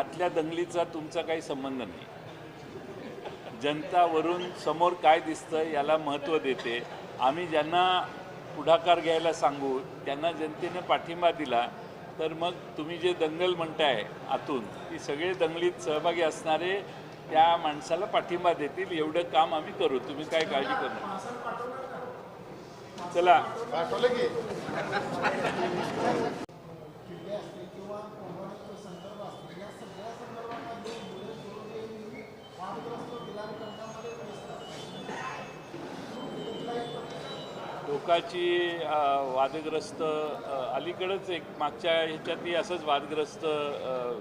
आतल्या दंगलीचा तुमचा काही संबंध नाही. जनता वरून समोर काय दिसतं याला महत्त्व देते. आम्ही ज्यांना पुढाकार घ्यायला सांगू त्यांना जनतेने पाठिंबा दिला तर मग तुम्ही जे दंगल म्हणताय आतून ती सगळे दंगलीत सहभागी असणारे त्या माणसाला पाठिंबा देतील एवढं काम आम्ही करू. तुम्ही काय काळजी करू चला. पाठवलं वादग्रस्त अलीकडंच एक मागच्या ह्याच्यातही असंच वादग्रस्त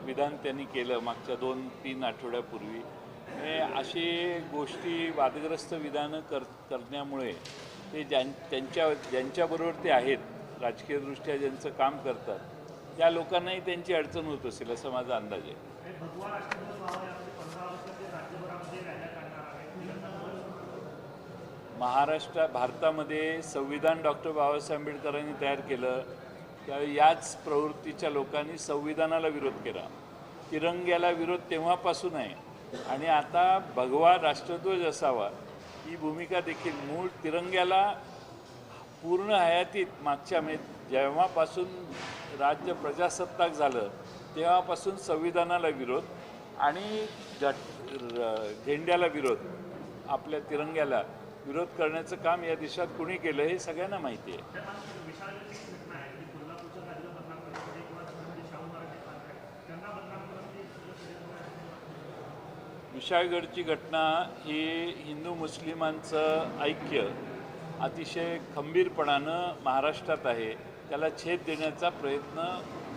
विधान त्यांनी केलं मागच्या दोन तीन आठवड्यापूर्वी. हे अशी गोष्टी वादग्रस्त विधानं कर करण्यामुळे ते ज्यां त्यांच्या ज्यांच्याबरोबर ते आहेत राजकीयदृष्ट्या ज्यांचं काम करतात त्या लोकांनाही त्यांची अडचण होत असेल असा माझा अंदाज आहे. महाराष्ट्र भारतामध्ये संविधान डॉक्टर बाबासाहेब आंबेडकरांनी तयार केलं त्यावेळी याच प्रवृत्तीच्या लोकांनी संविधानाला विरोध केला. तिरंग्याला विरोध तेव्हापासून आहे. आणि आता भगवा राष्ट्रध्वज असावा ही भूमिका देखील मूळ तिरंग्याला पूर्ण हयातीत मागच्या मे जेव्हापासून राज्य प्रजासत्ताक झालं तेव्हापासून संविधानाला विरोध आणि झेंड्याला विरोध आपल्या तिरंग्याला. विरोध करण्याचं काम या देशात कुणी केलं हे सगळ्यांना माहिती आहे. विशाळगडची घटना ही हिंदू मुस्लिमांचं ऐक्य अतिशय खंबीरपणानं महाराष्ट्रात आहे. त्याला छेद देण्याचा प्रयत्न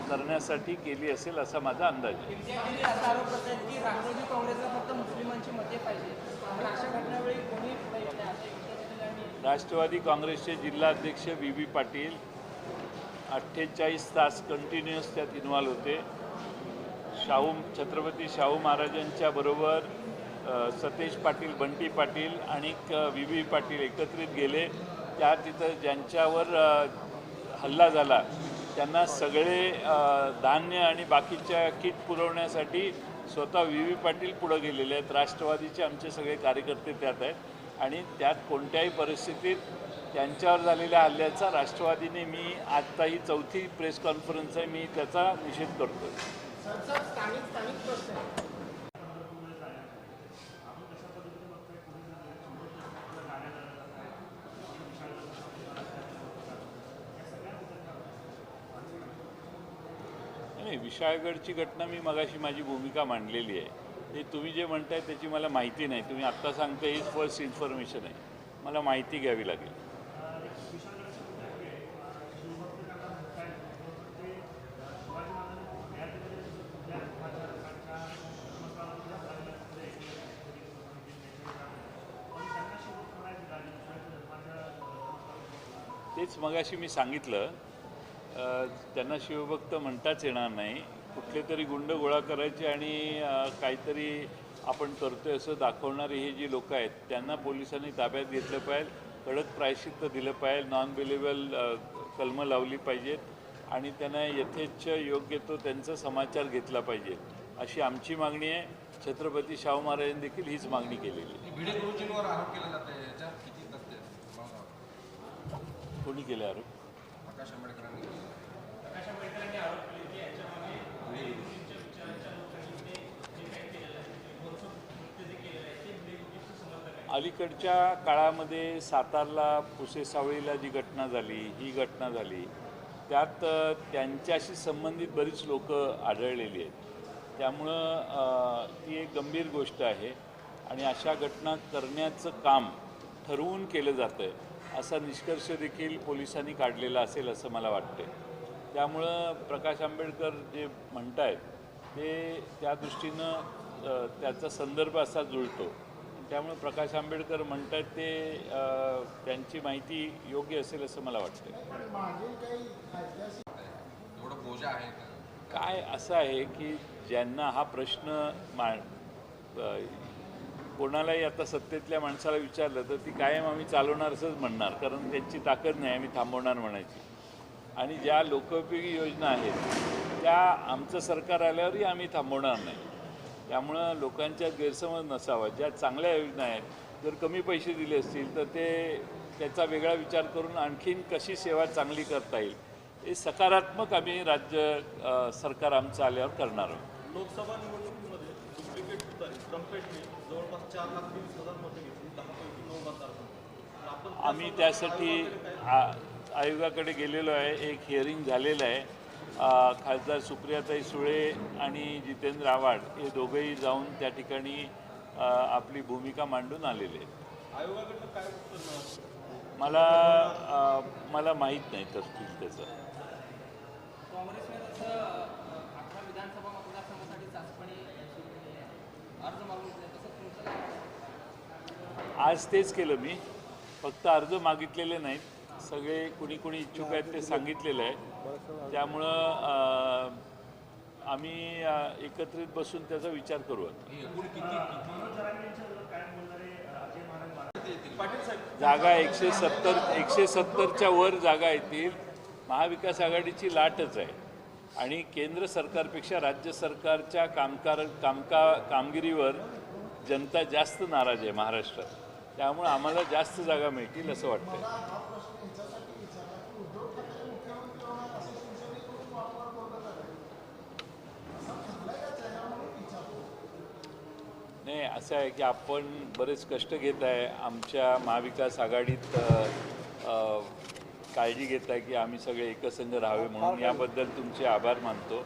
करण्यासाठी केली असेल असा माझा अंदाज आहे. राष्ट्रवादी काँग्रेसचे जिल्हाध्यक्ष बी बी पाटील अठ्ठेचाळीस तास कंटिन्युअस त्यात इन्व्हॉल्व होते. शाहू छत्रपती शाहू महाराजांच्या बरोबर सतेज पाटील बंटी पाटील आणि बी बी पाटील एकत्रित गेले. त्या तिथं ज्यांच्यावर हल्ला झाला त्यांना सगळे धान्य आणि बाकीच्या किट पुरवण्यासाठी स्वतः व्ही व्ही पाटील पुढं गेलेले आहेत. राष्ट्रवादीचे आमचे सगळे कार्यकर्ते त्यात आहेत. आणि त्यात कोणत्याही परिस्थितीत त्यांच्यावर झालेल्या हल्ल्याचा राष्ट्रवादीने मी आत्ता ही चौथी प्रेस कॉन्फरन्स आहे मी त्याचा निषेध करतो स्थानिक स्थानिक प्रश्न आहे नाही विशाळगडची घटना मी मगाशी माझी भूमिका मांडलेली आहे. ते तुम्ही जे म्हणताय त्याची मला माहिती नाही. तुम्ही आत्ता सांगता हीच फर्स्ट इन्फॉर्मेशन आहे. मला माहिती घ्यावी लागेल. तेच मगाशी मी सांगितलं त्यांना शिवभक्त म्हणताच येणार नाही. कुठले तरी गुंड गोळा करायचे आणि काहीतरी आपण करतोय असं दाखवणारे हे जी लोक आहेत त्यांना पोलिसांनी ताब्यात घेतलं पाहिजे कडक प्रायश्चित्त दिलं पाहिजे नॉन बिलेबल कलमं लावली पाहिजेत आणि त्यांना यथेच्छ योग्य तो त्यांचा समाचार घेतला पाहिजे अशी आमची मागणी आहे. छत्रपती शाहू महाराजांनी देखील हीच मागणी केलेली आहे भिडे गुरुजींवर आरोप केला आहे? प्रकाश आंबेडकरांनी अलीकडच्या काळामध्ये सातारला पुसेसावळीला जी घटना झाली ही घटना झाली त्यात त्यांच्याशी संबंधित बरीच लोक आढळलेली आहेत. त्यामुळं ती एक गंभीर गोष्ट आहे आणि अशा घटना करण्याचं काम ठरवून केलं जातं आहे असा निष्कर्ष देखील पोलिसांनी काढलेला असेल असं मला वाटते त्यामुळं प्रकाश आंबेडकर जे म्हणतायत ते त्या दृष्टीनं त्याचा संदर्भ असा जुळतो. त्यामुळे प्रकाश आंबेडकर म्हणतात ते अ, त्यांची माहिती योग्य असेल असं मला वाटतं? काय असं आहे की ज्यांना हा प्रश्न मा कोणालाही आता सत्तेतल्या माणसाला विचारलं तर ती कायम आम्ही चालवणार असंच म्हणणार कारण त्यांची ताकद नाही आम्ही थांबवणार म्हणायची. आणि ज्या लोकोपयोगी योजना आहेत त्या आमचं सरकार आल्यावरही आम्ही थांबवणार नाही. त्यामुळं लोकांच्या गैरसमज नसावा. ज्या चांगल्या योजना आहेत जर कमी पैसे दिले असतील तर ते त्याचा वेगळा विचार करून आणखीन कशी सेवा चांगली करता येईल हे सकारात्मक आम्ही राज्य सरकार आमचं आल्यावर करणार आहोत. लोकसभा निवडणूक तुतारी ट्रम्पेटने जवळपास चार लाख तेवीस हजार मतं घेतली दहापैकी नऊ मतदारसंघ आपण आम्ही त्यासाठी आयोगाकडे गेलेलो आहे. एक हिअरिंग झालेलं आहे. खासदार सुप्रियाताई सुळे आणि जितेंद्र आव्हाड हे दोघंही जाऊन त्या ठिकाणी आपली भूमिका मांडून आलेले मला आ, मला माहीत नाही तपशील त्याचं काँग्रेसने तसं अं, अठरा विधानसभा मतदारसंघासाठी चाचपणी सुरू केली आहे अर्ज मागून घेतले तसं तुमचं काय? आज तेच केलं मी. फक्त अर्ज मागितलेले नाहीत. सगळे कुणी कुणी इच्छुक आहेत ते सांगितलेलं आहे. त्यामुळं आम्ही एकत्रित बसून त्याचा विचार करू जागा एकशे सत्तर एकशे सत्तरच्या वर जागा येतील. महाविकास आघाडीची लाटच आहे. आणि केंद्र सरकारपेक्षा राज्य सरकारच्या कामकार कामका कामगिरीवर जनता जास्त नाराज आहे महाराष्ट्रात. त्यामुळे आम्हाला जास्त जागा मिळतील असं वाटतं नाही असं आहे की आपण बरेच कष्ट घेत आहे. आमच्या महाविकास आघाडीत काळजी घेत आहे की आम्ही सगळे एकसंघ राहावे म्हणून. याबद्दल तुमचे आभार मानतो.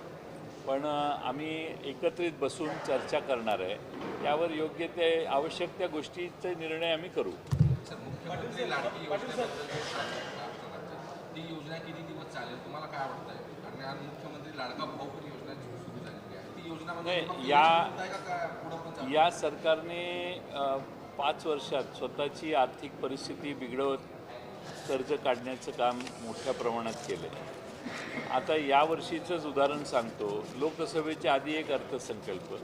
पण आम्ही एकत्रित बसून चर्चा करणार आहे. त्यावर योग्य ते आवश्यक त्या गोष्टीचे निर्णय आम्ही करू. सर मुख्यमंत्री लाडकी योजनेबद्दल जे सांगितलं आमच्या राज्यात ती योजना किती दिवस चालेल? तुम्हाला काय वाटतंय? आणि आज मुख्यमंत्री लाडका भाऊ पण योजना सुरू झालेली आहे. ती योजना म्हणजे या- या सरकारने पाच वर्षात स्वतःची आर्थिक परिस्थिती बिघडवत कर्ज काढण्याचं काम मोठ्या प्रमाणात केलं आहे आता यावर्षीचंच उदाहरण सांगतो. लोकसभेच्या आधी एक अर्थसंकल्प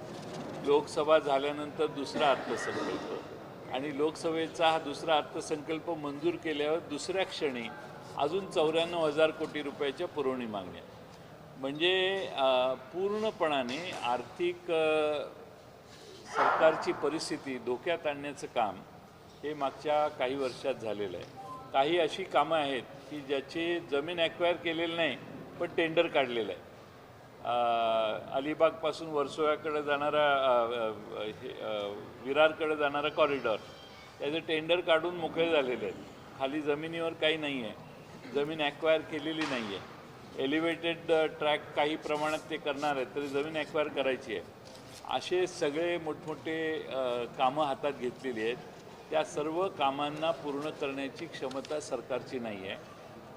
लोकसभा झाल्यानंतर दुसरा अर्थसंकल्प आणि लोकसभेचा हा दुसरा अर्थसंकल्प मंजूर केल्यावर दुसऱ्या क्षणी अजून चौऱ्याण्णव हजार कोटी रुपयाच्या पुरवणी मागण्या. म्हणजे पूर्णपणाने आर्थिक सरकारची परिस्थिती धोक्यात आणण्याचं काम हे मागच्या काही वर्षात झालेलं आहे. काही अशी कामं आहेत की ज्याची जमीन ॲक्वायर केलेली नाही पण टेंडर काढलेलं आहे. अलिबागपासून वर्सोव्याकडे जाणारा हे, विरारकडे जाणारा कॉरिडॉर त्याचे टेंडर काढून मोकळे झालेले आहेत. खाली जमिनीवर काही नाही आहे जमीन ॲक्वायर केलेली नाही आहे एलिव्हेटेड ट्रॅक काही प्रमाणात ते करणार आहेत तरी जमीन ॲक्वायर करायची आहे. असे सगळे मोठमोठे कामं हातात घेतलेली आहेत. त्या सर्व कामांना पूर्ण करण्याची क्षमता सरकारची नाही आहे.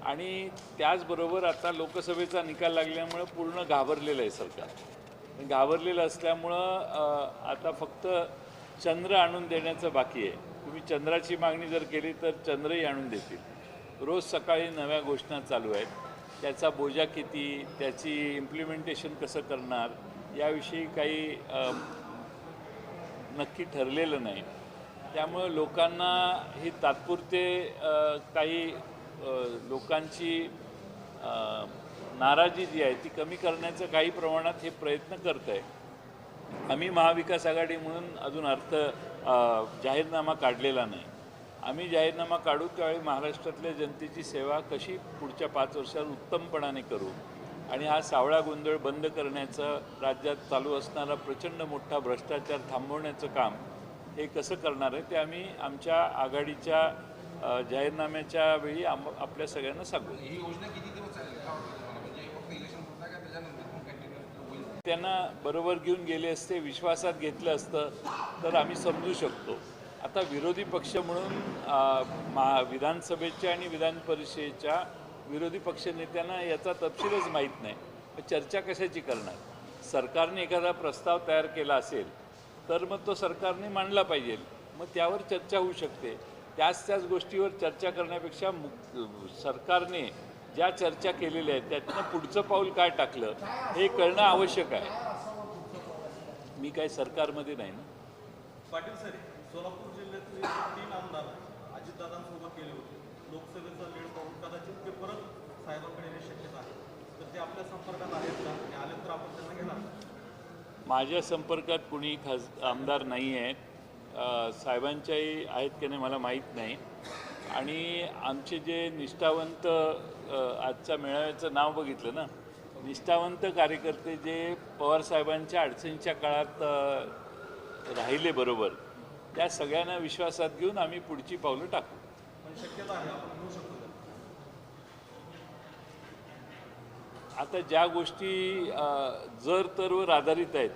आणि त्याचबरोबर आता लोकसभेचा निकाल लागल्यामुळं पूर्ण घाबरलेलं आहे सरकार. घाबरलेलं असल्यामुळं आता फक्त चंद्र आणून देण्याचं बाकी आहे. तुम्ही चंद्राची मागणी जर केली तर चंद्रही आणून देतील. रोज सकाळी नव्या घोषणा चालू आहेत. त्याचा बोजा किती त्याची इम्प्लिमेंटेशन कसं करणार याविषयी काही नक्की ठरलेलं नाही. त्यामुळे लोकांना ही तात्पुरते काही लोकांची नाराजी जी आहे ती कमी करण्याचं काही प्रमाणात हे प्रयत्न करत आहे आम्ही महाविकास आघाडी म्हणून अजून अर्थ जाहीरनामा काढलेला नाही. आम्ही जाहीरनामा काढू त्यावेळी महाराष्ट्रातल्या जनतेची सेवा कशी पुढच्या पाच वर्षात उत्तमपणाने करू? आणि हा सावळा गोंधळ बंद करण्याचं राज्यात चालू असणारा प्रचंड मोठा भ्रष्टाचार थांबवण्याचं काम हे कसं करणार आहे ते आम्ही आमच्या आघाडीच्या जाहीरनाम्याच्या वेळी आम आपल्या सगळ्यांना सांगू. ही योजना किती दिवस म्हणजे त्यांना बरोबर घेऊन गेले असते विश्वासात घेतलं असतं तर आम्ही समजू शकतो. आता विरोधी पक्ष म्हणून मा विधानसभेच्या आणि विधान परिषदेच्या विरोधी पक्ष नेत्यांना याचा तपशीलच माहीत नाही. चर्चा कशाची करणार? सरकारने एखादा प्रस्ताव तयार केला असेल तर मग तो सरकारने मांडला पाहिजे. मग त्यावर चर्चा होऊ शकते. त्याच त्याच गोष्टीवर चर्चा करण्यापेक्षा सरकारने ज्या चर्चा केलेल्या आहेत त्यातनं पुढचं पाऊल काय टाकलं हे कळणं आवश्यक आहे. मी काय सरकारमध्ये नाही ना. पाटील सर सोलापूर जिल्ह्यातले तीन आमदार अजितदादांसोबत गेले होते. लोकसभेचा वेळ पाहून कदाचित ते परत साहेबांकडे येण्याची शक्यता आहे. तर ते आपल्या संपर्कात आहेत का? आले तर आपण त्यांना घेणार. माझ्या संपर्कात कुणी खास आमदार नाही आहेत साहेबांच्याही आहेत की नाही मला माहीत नाही. आणि आमचे जे निष्ठावंत आजच्या मेळाव्याचं नाव बघितलं ना? निष्ठावंत कार्यकर्ते जे पवारसाहेबांच्या अडचणीच्या काळात राहिले बरोबर त्या सगळ्यांना विश्वासात घेऊन आम्ही पुढची पावलं टाकू. पण शक्यता आहे आपण घेऊ शकतो का? आता ज्या गोष्टी जर तरवर आधारित आहेत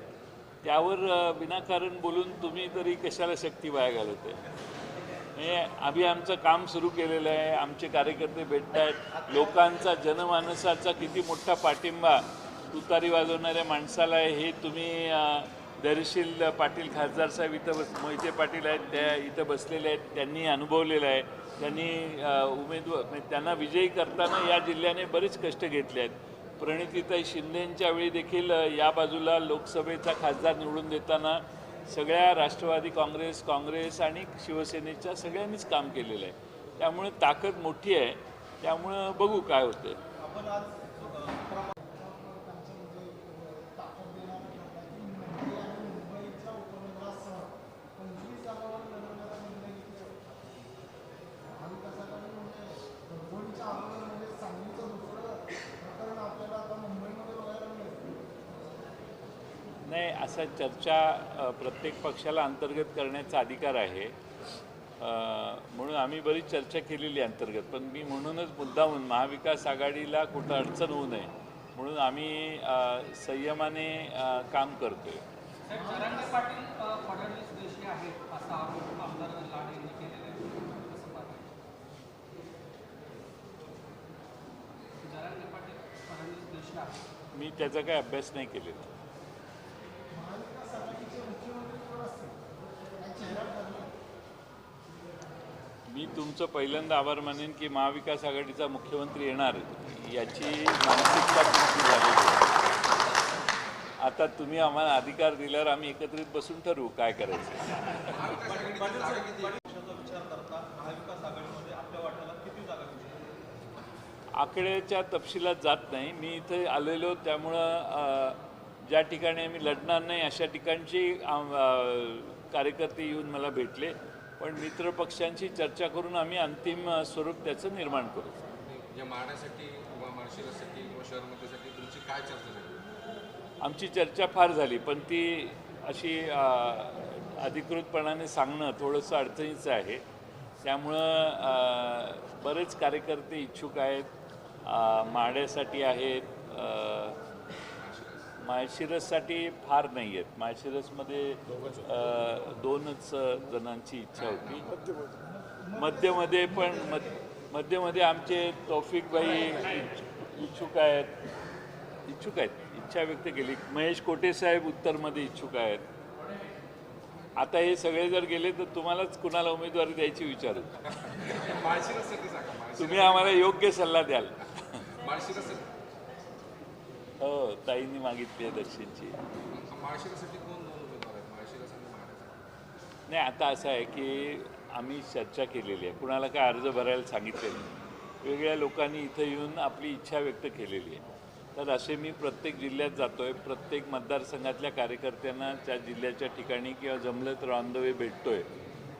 त्यावर विनाकारण बोलून तुम्ही तरी कशाला शक्ती वाया घालवते म्हणजे आम्ही आमचं काम सुरू केलेलं आहे आमचे कार्यकर्ते भेटत आहेत. लोकांचा जनमानसाचा किती मोठा पाठिंबा तुतारी वाजवणाऱ्या माणसाला आहे हे तुम्ही दर्शील पाटील खासदार साहेब इथं बस मोहिते पाटील आहेत त्या इथं बसलेले आहेत त्यांनी अनुभवलेलं आहे. त्यांनी उमेदवार म्हणजे त्यांना विजयी करताना या जिल्ह्याने बरेच कष्ट घेतले आहेत. प्रणितीताई शिंदेंच्या वेळी देखील या बाजूला लोकसभेचा खासदार निवडून देताना सगळ्या राष्ट्रवादी काँग्रेस काँग्रेस आणि शिवसेनेच्या सगळ्यांनीच काम केलेलं आहे. त्यामुळे ताकद मोठी आहे. त्यामुळं बघू काय होतं असा चर्चा प्रत्येक पक्षाला अंतर्गत करण्याचा अधिकार आहे. म्हणून आम्ही बरीच चर्चा केलेली आहे अंतर्गत. पण मी म्हणूनच मुद्दाहून महाविकास आघाडीला कुठं अडचण होऊ नये म्हणून आम्ही संयमाने काम करतोय. मी त्याचा काही अभ्यास नाही केलेला. मी तुमचं पहिल्यांदा आभार मानेन की महाविकास आघाडीचा मुख्यमंत्री येणार याची मानसिकता तुमची आता तुम्ही आम्हाला अधिकार दिल्यावर आम्ही एकत्रित बसून ठरवू काय करायचं. आकड्याच्या तपशिलात जात नाही. मी इथे आलेलो त्यामुळं ज्या ठिकाणी आम्ही लढणार नाही अशा ठिकाणची कार्यकर्ते येऊन मला भेटले. पण मित्र पक्षांची चर्चा करून आम्ही अंतिम स्वरूप त्याचं निर्माण करू. आमची चर्चा फार झाली पण ती अशी अधिकृतपणाने सांगणं थोडंसं अडचणीचं आहे. त्यामुळं बरेच कार्यकर्ते इच्छुक आहेत अ, माढ्यासाठी आहेत माळशिरससाठी फार नाही आहेत. माळशिरसमध्ये दोनच जणांची इच्छा होती. मध्यमध्ये पण मध मध्यमध्ये आमचे तौफिकबाई इच्छ- इच्छुक आहेत. इच्छुक आहेत. इच्छा व्यक्त केली. महेश कोटे साहेब उत्तरमध्ये इच्छुक आहेत. आता हे सगळे जर गेले तर तुम्हालाच कुणाला उमेदवारी द्यायची विचारू तुम्ही आम्हाला योग्य सल्ला द्याल. हो ताईंनी मागितली आहे कोण दोन उमेदवार आहेत? माळशिरस नाही आता असं आहे की आम्ही चर्चा केलेली आहे. कुणाला काय अर्ज भरायला सांगितलेलं नाही. वेगळ्या लोकांनी इथं येऊन आपली इच्छा व्यक्त केलेली आहे. तर असे मी प्रत्येक जिल्ह्यात जातो आहे प्रत्येक मतदारसंघातल्या कार्यकर्त्यांना त्या जिल्ह्याच्या ठिकाणी किंवा जमलं तर ऑन द वे भेटतो आहे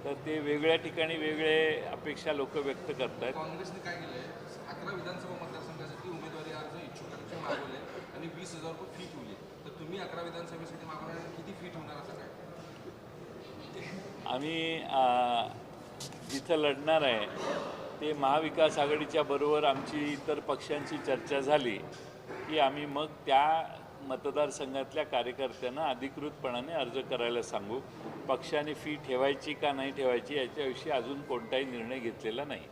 तर ते वेगळ्या ठिकाणी वेगळे अपेक्षा लोक व्यक्त करत आहेत काँग्रेसने काय केलंय अकरा विधानसभा मतदारसंघासाठी उमेदवारी अर्ज इच्छुकांचे मागवले आणि वीस हजार रुपये फी ठेवली तर तुम्ही अकरा विधानसभेसाठी मागवणार किती फी ठेवणार असं काय? आम्ही जिथं लढणार आहे ते महाविकास आघाडीच्या बरोबर आमची इतर पक्षांची चर्चा झाली की आम्ही मग त्या मतदारसंघातल्या कार्यकर्त्यांना अधिकृतपणाने अर्ज करायला सांगू पक्षाने फी ठेवायची का नाही ठेवायची याच्याविषयी अजून कोणताही निर्णय घेतलेला नाही.